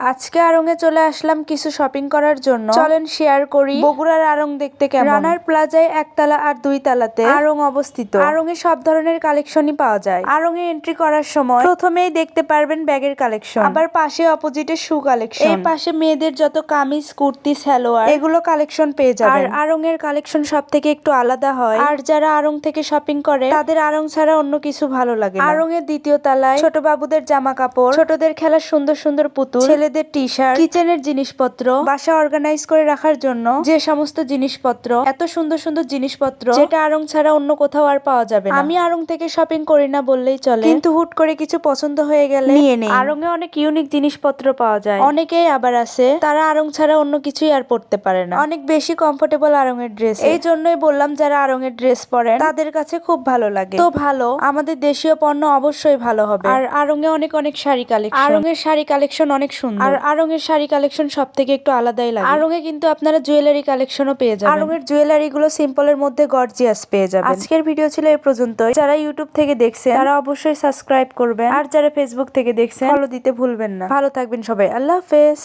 আজকে আড়ং-এ চলে আসলাম কিছু শপিং করার জন্য। চলেন শেয়ার করি। বগুড়ার আড়ং দেখতে কেমন? রানার প্লাজায় একতলা আর দুই তালাতে আড়ং অবস্থিত। আড়ং-এ সব ধরনের কালেকশনই পাওয়া যায়। আড়ং-এ এন্ট্রি করার সময় প্রথমেই দেখতে পারবেন ব্যাগের কালেকশন আবার পাশে অপোজিটে শু কালেকশন এই পাশে মেয়েদের যত কামিজ কুর্তি সালোয়ার এগুলো কালেকশন পেয়ে যাবেন। আর আড়ং এর কালেকশন সব থেকে একটু আলাদা হয়। আর যারা আড়ং থেকে শপিং করে তাদের আড়ং ছাড়া অন্য কিছু ভালো লাগে আড়ং এর দ্বিতীয় তলায় ছোট বাবুদের জামা কাপড় ছোটদের খেলার সুন্দর সুন্দর পুতুল ছেলেদের টি শার্ট কিচেনের জিনিসপত্র বাসা অর্গানাইজ করে রাখার জন্য যে সমস্ত জিনিসপত্র এত সুন্দর সুন্দর জিনিসপত্র যেটা আড়ং ছাড়া অন্য কোথাও আর পাওয়া যাবে না। আমি আড়ং থেকে শপিং করি না বললেই চলে। কিন্তু হুট করে কিছু পছন্দ হয়ে গেলে নিয়ে নেই। আড়ং এ অনেক ইউনিক জিনিসপত্র পাওয়া যায়। অনেকেই আবার আছে তারা আড়ং ছাড়া অন্য কিছুই আর পড়তে পারে না। অনেক বেশি কমফোর্টেবল আড়ং এর ড্রেস এই জন্যই বললাম যারা আড়ং এর ড্রেস পরেন তাদের কাছে খুব ভালো লাগে। তো ভালো আমাদের দেশীয় পণ্য অবশ্যই ভালো হবে। আর আড়ং এ অনেক অনেক শাড়ি কালেকশন আড়ং এর শাড়ি কালেকশন অনেক সুন্দর। আর আরং এর শাড়ি কালেকশন সব থেকে একটু আলাদাই লাগে। আরঙে এ কিন্তু আপনারা জুয়েলারি কালেকশনও পেয়ে যাবেন। আরং এর জুয়েলারি গুলো সিম্পলের মধ্যে গর্জিয়াস পেয়ে যাবেন। আজকের ভিডিও ছিল এই পর্যন্ত যারা ইউটিউব থেকে দেখছেন তারা অবশ্যই সাবস্ক্রাইব করবেন। আর যারা ফেসবুক থেকে দেখছেন ফলো দিতে ভুলবেন না। ভালো থাকবেন সবাই। আল্লাহ হাফেজ।